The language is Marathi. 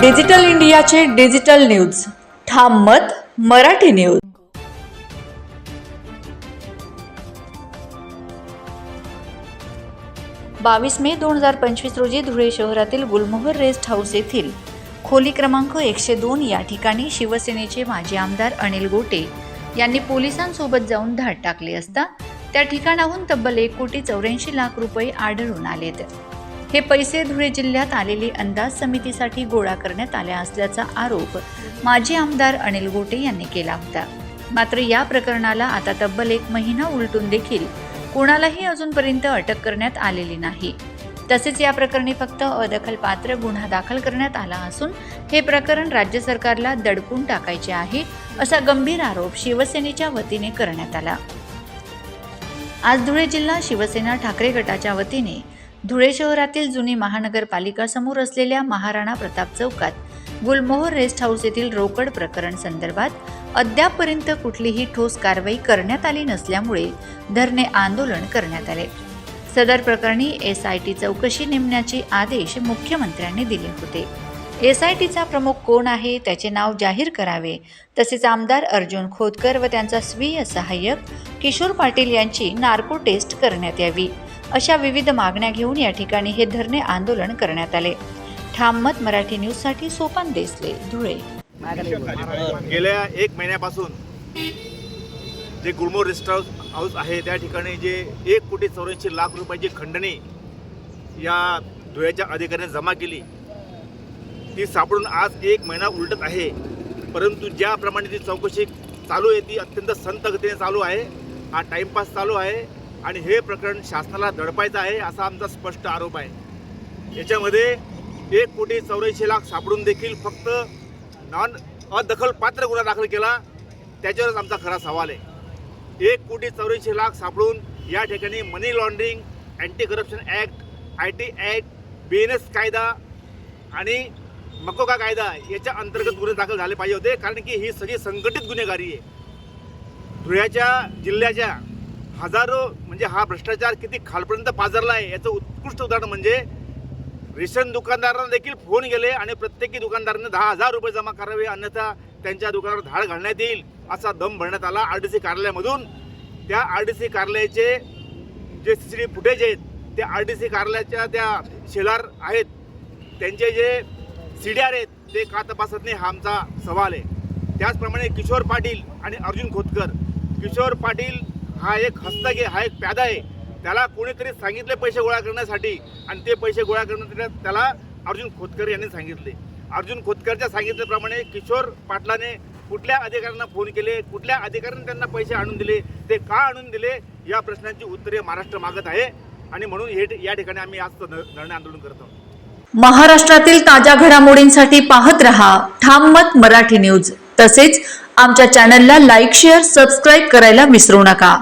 डिजिटल इंडियाचे डिजिटल न्यूज. ठाम मत मराठी न्यूज. बावीस मे दोन हजार पंचवीस रोजी धुळे शहरातील गुलमोहर रेस्ट हाऊस येथील खोली क्रमांक एकशे दोन या ठिकाणी शिवसेनेचे माजी आमदार अनिल गोटे यांनी पोलिसांसोबत जाऊन धाड टाकली असता त्या ठिकाणाहून तब्बल एक कोटी चौऱ्याऐंशी लाख रुपये आढळून आलेत. हे पैसे धुळे जिल्ह्यात आलेली अंदाज समितीसाठी गोळा करण्यात आल्या असल्याचा आरोप माजी आमदार अनिल गोटे यांनी केला होता. मात्र या प्रकरणाला आता तब्बल एक महिना उलटून देखील कोणालाही अजूनपर्यंत अटक करण्यात आलेली नाही. तसेच या प्रकरणी फक्त अदखलपात्र गुन्हा दाखल करण्यात आला असून हे प्रकरण राज्य सरकारला दडपून टाकायचे आहे असा गंभीर आरोप शिवसेनेच्या वतीने करण्यात आला. आज धुळे जिल्हा शिवसेना ठाकरे गटाच्या वतीने धुळे शहरातील जुनी महानगरपालिका समोर असलेल्या महाराणा प्रताप चौकात गुलमोहर रेस्ट हाऊस येथील रोकड प्रकरण संदर्भात अद्यापपर्यंत कुठलीही ठोस कारवाई करण्यात आली नसल्यामुळे धरणे आंदोलन करण्यात आले. सदर प्रकरणी एस आय टी चौकशी नेमण्याचे आदेश मुख्यमंत्र्यांनी दिले होते. एस आय टीचा प्रमुख कोण आहे त्याचे नाव जाहीर करावे तसेच आमदार अर्जुन खोतकर व त्यांचा स्वीय सहाय्यक किशोर पाटील यांची नार्को टेस्ट करण्यात यावी. अशा विविध मागण्या घेऊन या ठिकाणी हे धरणे आंदोलन करण्यात आले. ठाम मत मराठी न्यूजसाठी सोपान देसले धुळे. गेल्या एक महिन्यापासून जे गुलमोर रेस्ट हाऊस हाऊस आहे त्या ठिकाणी जे एक कोटी चौऱ्याऐंशी लाख रुपयाची खंडणी या धुळ्याच्या अधिकाऱ्याने जमा केली. ती सापडून आज एक महिना उलटत आहे. परंतु ज्याप्रमाणे ती चौकशी चालू आहे ती अत्यंत संत गतीने चालू आहे. हा टाइमपास चालू आहे. आणि हे प्रकरण शासनाला दडपायचं आहे असा आमचा स्पष्ट आरोप आहे. याच्यामध्ये एक कोटी चौऱ्याऐंशी लाख सापडून देखील फक्त नॉन अदखल पात्र गुन्हा दाखल केला त्याच्यावरच आमचा खरा सवाल आहे. एक कोटी चौऱ्याऐंशी लाख सापडून या ठिकाणी money laundering anti corruption act I T act B N S कायदा आणि मकोका कायदा याच्या अंतर्गत गुन्हे दाखल झाले पाहिजे होते कारण की ही सगळी संघटित गुन्हेगारी आहे. धुळ्याच्या जिल्ह्याच्या हजारो म्हणजे हा भ्रष्टाचार किती खालपर्यंत पाझरला आहे याचं उत्कृष्ट उदाहरण म्हणजे रेशन दुकानदारांना देखील फोन गेले आणि प्रत्येकी दुकानदाराने दहा हजार रुपये जमा करावे अन्यथा त्यांच्या दुकानावर धाड घालण्यात येईल असा दम भरण्यात आला आर डी सी कार्यालयामधून. त्या आर डी सी कार्यालयाचे जे सी सी टी फुटेज आहेत त्या आर डी सी कार्यालयाच्या त्या शेलार आहेत. त्यांचे जे सी डी आर आहेत ते का तपासत नाही हा आमचा सवाल आहे. त्याचप्रमाणे किशोर पाटील आणि अर्जुन खोतकर. किशोर पाटील हा एक हस्तक हा एक प्यादा आहे. त्याला कोणीतरी सांगितले पैसे गोळा करण्यासाठी. आणि ते पैसे गोळा करण्यासाठी त्याला अर्जुन खोतकर यांनी सांगितले. अर्जुन खोतकरच्या सांगितल्याप्रमाणे किशोर पाटलाने कुठल्या अधिकाऱ्यांना फोन केले? कुठल्या अधिकाऱ्यांनी त्यांना पैसे आणून दिले? ते का आणून दिले? या प्रश्नांची उत्तरे महाराष्ट्र मागत आहे. आणि म्हणून हे या ठिकाणी आम्ही आज धरणे आंदोलन करत आहोत. महाराष्ट्रातील ताज्या घडामोडींसाठी पाहत रहा ठाम मत मराठी न्यूज. तसेच आमच्या चॅनलला लाईक शेअर सबस्क्राईब करायला विसरू नका.